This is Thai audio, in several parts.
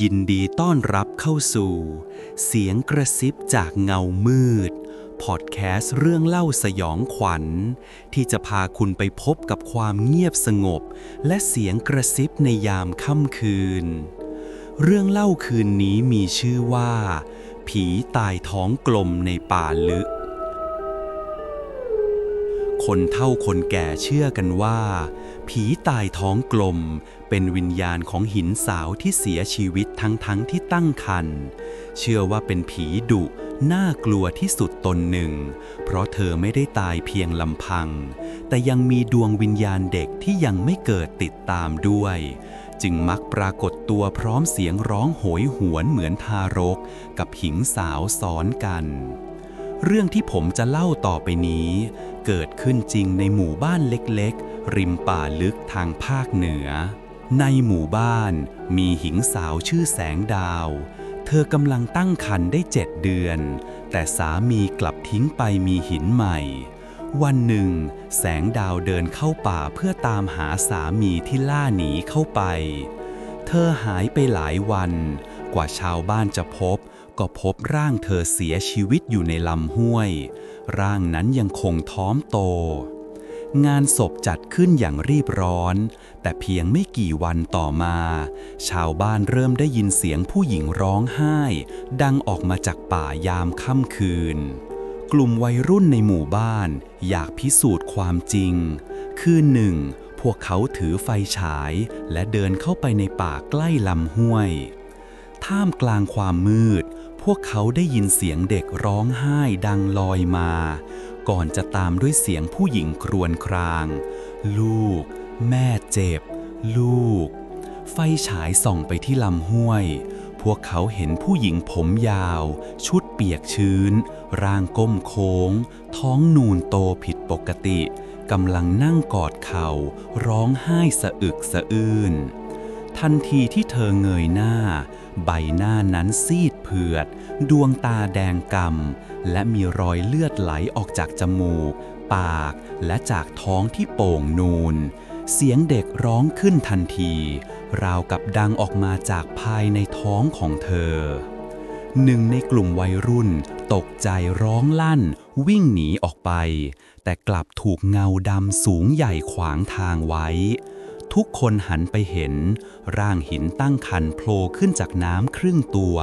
ยินดีต้อนรับเข้าสู่ เสียงกระซิบจากเงามืด พอดแคสต์เรื่องเล่าสยองขวัญ ที่จะพาคุณไปพบกับความเงียบสงบ และเสียงกระซิบในยามค่ำคืน เรื่องเล่าคืนนี้มีชื่อว่า ผีตายท้องกลมในป่าลึก คนเฒ่าคนแก่เชื่อกันว่า ผีตายท้องกลม เป็นวิญญาณของหินสาวที่เสียชีวิตทั้งทั้งที่ตั้งครรภ์เชื่อว่าเป็นผีดุน่ากลัวที่สุดตนหนึ่ง เพราะเธอไม่ได้ตายเพียงลำพัง แต่ยังมีดวงวิญญาณเด็กที่ยังไม่เกิดติดตามด้วย จึงมักปรากฏตัวพร้อมเสียงร้องโหยหวนเหมือนทารก กับหิงสาวซ้อนกัน เรื่องที่ผมจะเล่าต่อไปนี้ เกิดขึ้นจริงในหมู่บ้านเล็กๆ ริมป่าลึกทางภาคเหนือ ในหมู่บ้านมีหญิงสาวชื่อแสงดาว เธอกำลังตั้งครรภ์ได้เจ็ดเดือน แต่สามีกลับทิ้งไปมีหินใหม่ วันหนึ่ง แสงดาวเดินเข้าป่าเพื่อตามหาสามีที่ล่าหนีเข้าไป เธอหายไปหลายวัน กว่าชาวบ้านจะพบ ก็พบร่างเธอเสียชีวิตอยู่ในลำห้วย ร่างนั้นยังคงท้อมโต งานศพจัดขึ้นอย่างรีบร้อน แต่เพียงไม่กี่วันต่อมา ชาวบ้านเริ่มได้ยินเสียงผู้หญิงร้องไห้ ดังออกมาจากป่ายามค่ำคืน กลุ่มวัยรุ่นในหมู่บ้าน อยากพิสูจน์ความจริง คืนหนึ่ง พวกเขาถือไฟฉายและเดินเข้าไปในป่าใกล้ลำห้วยท่ามกลางความมืด พวกเขาได้ยินเสียงเด็กร้องไห้ดังลอยมา ก่อนจะตามด้วยเสียงผู้หญิงครวญคราง ลูก แม่เจ็บ ลูก ไฟฉายส่องไปที่ลำห้วย พวกเขาเห็นผู้หญิงผมยาว ชุดเปียกชื้น ร่างก้มโค้ง ท้องนูนโตผิดปกติกำลังนั่งกอดเข่า ร้องไห้สะอึกสะอื้นทันทีที่เธอเงยหน้า ใบหน้านั้นซีด ผือด ดวงตาแดงกำและมีรอยเลือดไหลออกจากจมูก ปาก และจากท้องที่โป่งนูน เสียงเด็กร้องขึ้นทันที ราวกับดังออกมาจากภายในท้องของเธอ หนึ่งในกลุ่มวัยรุ่น ตกใจร้องลั่น วิ่งหนีออกไป แต่กลับถูกเงาดำสูงใหญ่ขวางทางไว้ ทุกคนหันไปเห็น ร่างหินตั้งคันโผล่ขึ้นจากน้ำครึ่งตัว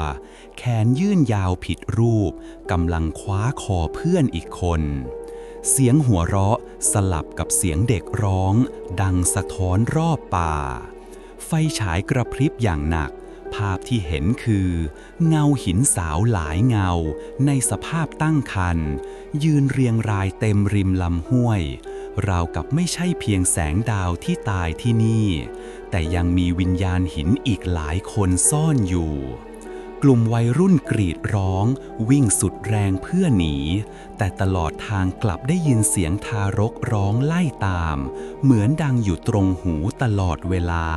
แขนยื่นยาวผิดรูปกำลังคว้าคอเพื่อนอีกคน เสียงหัวเราะสลับกับเสียงเด็กร้อง ดังสะท้อนรอบป่า ไฟฉายกระพริบอย่างหนัก ภาพที่เห็นคือ เงาหินสาวหลายเงา ในสภาพตั้งคัน ยืนเรียงรายเต็มริมลำห้วย ราวกับไม่ใช่เพียงแสงดาวที่ตายที่นี่ แต่ยังมีวิญญาณหินอีกหลายคนซ่อนอยู่ กลุ่มวัยรุ่นกรีดร้อง วิ่งสุดแรงเพื่อหนี แต่ตลอดทางกลับได้ยินเสียงทารกร้องไล่ตาม เหมือนดังอยู่ตรงหูตลอดเวลา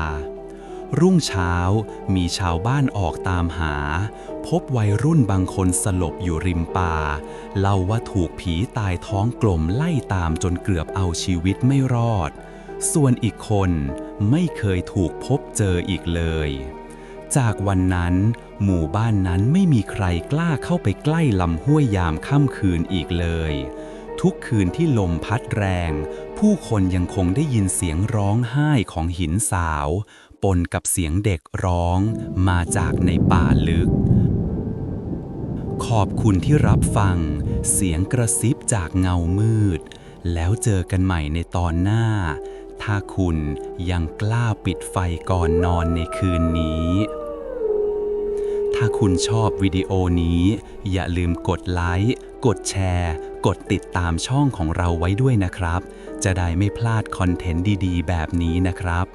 รุ่งเช้ามีชาวบ้านออกตามหา พบวัยรุ่นบางคนสลบอยู่ริมป่า เล่าว่าถูกผีตายท้องกลมไล่ตามจนเกือบเอาชีวิตไม่รอด ส่วนอีกคนไม่เคยถูกพบเจออีกเลย จากวันนั้น หมู่บ้านนั้นไม่มีใครกล้าเข้าไปใกล้ลำห้วยยามค่ำคืนอีกเลย ทุกคืนที่ลมพัดแรง ผู้คนยังคงได้ยินเสียงร้องไห้ของหินสาว ปนกับเสียงเด็กร้องมาจากในป่าลึก ขอบคุณที่รับฟังเสียงกระซิบจากเงามืด แล้วเจอกันใหม่ในตอนหน้า ถ้าคุณยังกล้าปิดไฟก่อนนอนในคืนนี้ ถ้าคุณชอบวิดีโอนี้ อย่าลืมกดไลค์ กดแชร์ กดติดตามช่องของเราไว้ด้วยนะครับ จะได้ไม่พลาดคอนเทนต์ดีๆ แบบนี้นะครับ